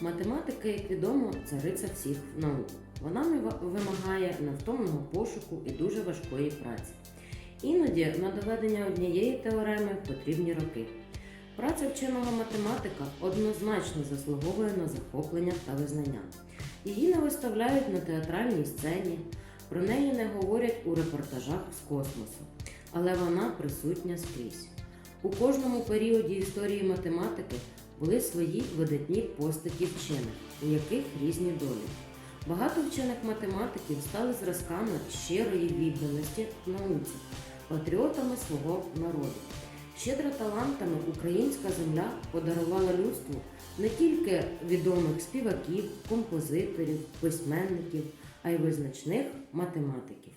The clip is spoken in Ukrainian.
Математика, як відомо, цариця всіх наук. Вона вимагає невтомного пошуку і дуже важкої праці. Іноді на доведення однієї теореми потрібні роки. Праця вченого математика однозначно заслуговує на захоплення та визнання. Її не виставляють на театральній сцені, про неї не говорять у репортажах з космосу, але вона присутня скрізь. У кожному періоді історії математики були свої видатні постаті вчених, у яких різні долі. Багато вчених математиків стали зразками щирої відданості науці, патріотами свого народу. Щедро талантами українська земля подарувала людству не тільки відомих співаків, композиторів, письменників, а й визначних математиків.